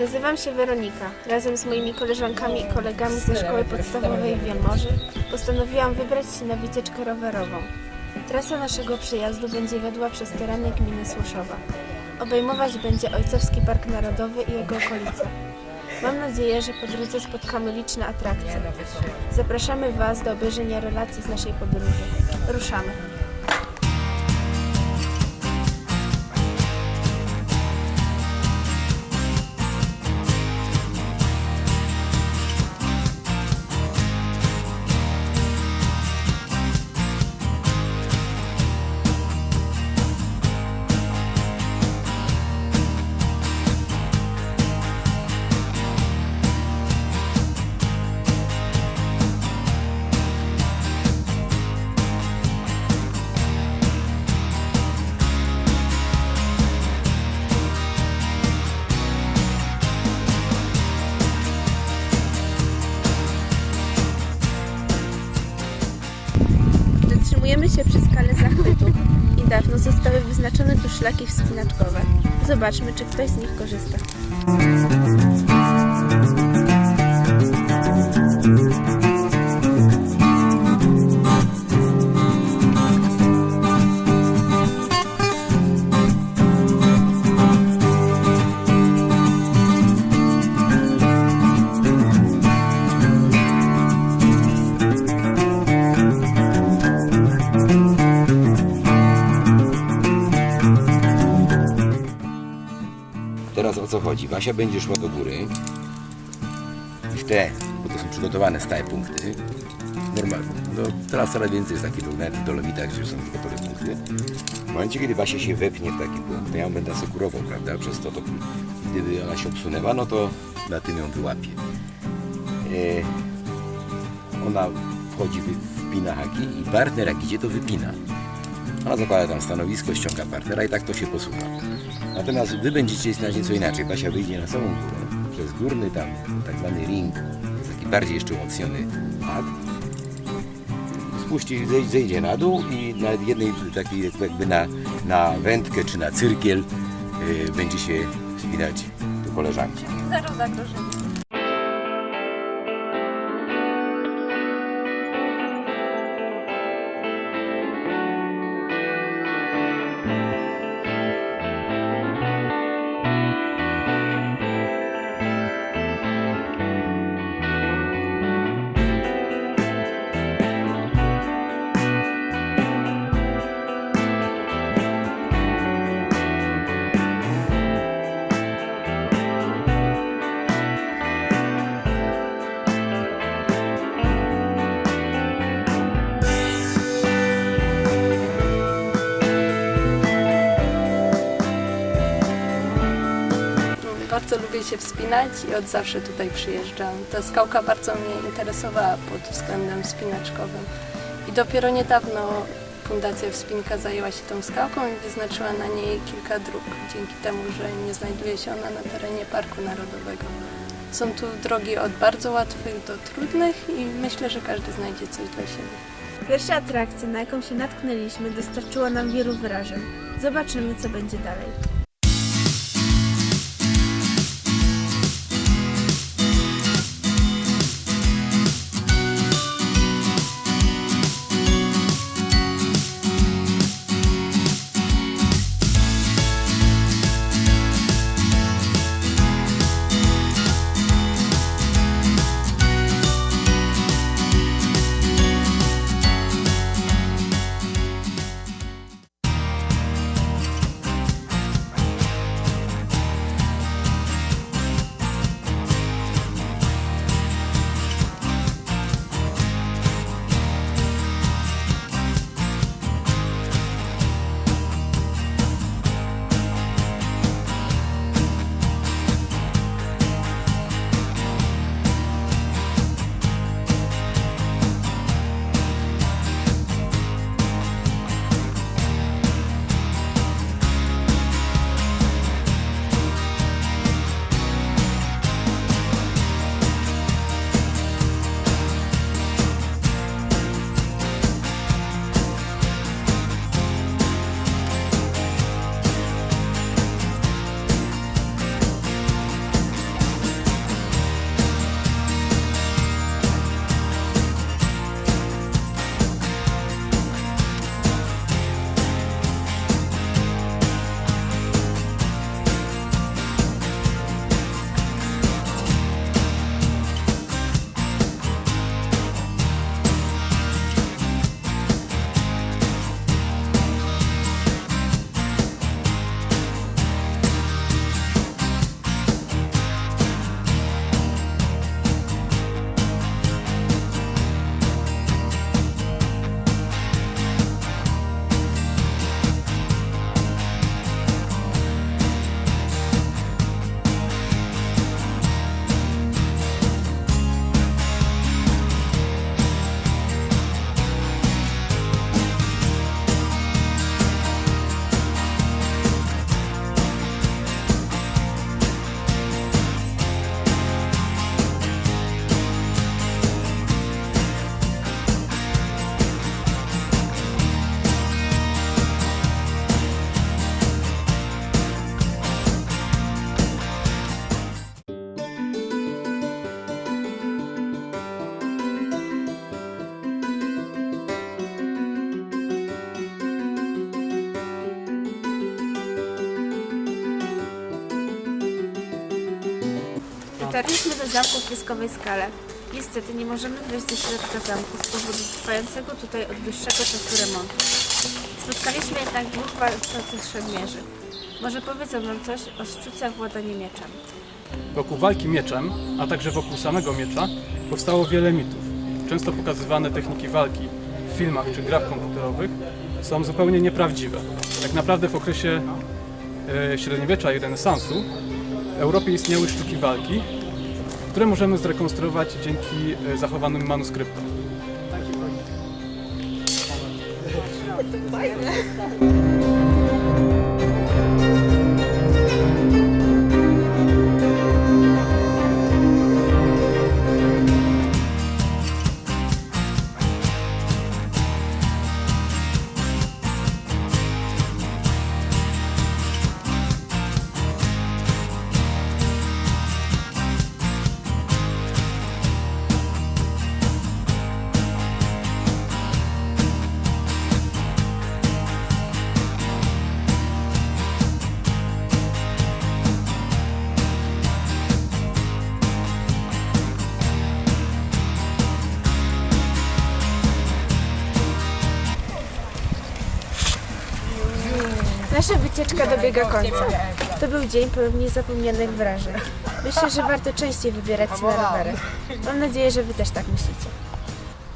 Nazywam się Weronika. Razem z moimi koleżankami i kolegami ze szkoły podstawowej w Wielmoży postanowiłam wybrać się na wycieczkę rowerową. Trasa naszego przyjazdu będzie wiodła przez tereny gminy Słoszowa. Obejmować będzie Ojcowski Park Narodowy i jego okolice. Mam nadzieję, że po drodze spotkamy liczne atrakcje. Zapraszamy Was do obejrzenia relacji z naszej podróży. Ruszamy! Się przy skale zachwytu. Niedawno zostały wyznaczone tu szlaki wspinaczkowe. Zobaczmy, czy ktoś z nich korzysta. Co chodzi? Basia będzie szła do góry. W te, bo to są przygotowane stałe punkty. Normalnie. No, teraz coraz więcej jest takich nawet w dolomitach, gdzie są już gotowe punkty. W momencie, kiedy Basia się wepnie w taki punkt, to ja ją będę asekurował, prawda? Przez to, to gdyby ona się obsunęła, no to na tym ją wyłapie. Ona wchodzi, wpina haki i partner jak idzie, to wypina. Ona zakłada tam stanowisko, ściąga partnera i tak to się posuwa. Natomiast wy będziecie znać nieco inaczej. Basia wyjdzie na samą górę, przez górny tam tak zwany ring, taki bardziej jeszcze umocniony pad. Spuści, zej- zejdzie na dół i na jednej takiej jakby na, na wędkę czy na cyrkiel yy, będzie się wspinać do koleżanki. Zero zagrożenia. Lubię się wspinać i od zawsze tutaj przyjeżdżam. Ta skałka bardzo mnie interesowała pod względem wspinaczkowym. I dopiero niedawno Fundacja Wspinka zajęła się tą skałką i wyznaczyła na niej kilka dróg, dzięki temu, że nie znajduje się ona na terenie Parku Narodowego. Są tu drogi od bardzo łatwych do trudnych i myślę, że każdy znajdzie coś dla siebie. Pierwsza atrakcja, na jaką się natknęliśmy, dostarczyła nam wielu wrażeń. Zobaczymy, co będzie dalej. Dotarliśmy do zamku w Pieskowej Skale. Niestety nie możemy wejść do środka zamku z powodu trwającego tutaj od dłuższego czasu remontu. Spotkaliśmy jednak dwóch walczących szermierzy. Może powiedzą nam coś o sztuce władania mieczem. Wokół walki mieczem, a także wokół samego miecza powstało wiele mitów. Często pokazywane techniki walki w filmach czy grach komputerowych są zupełnie nieprawdziwe. Tak naprawdę w okresie e, średniowiecza i renesansu w Europie istniały sztuki walki, które możemy zrekonstruować dzięki e, zachowanym manuskryptom. Nasza wycieczka dobiega końca. To był dzień pełen niezapomnianych wrażeń. Myślę, że warto częściej wybierać się na rowery. Mam nadzieję, że Wy też tak myślicie.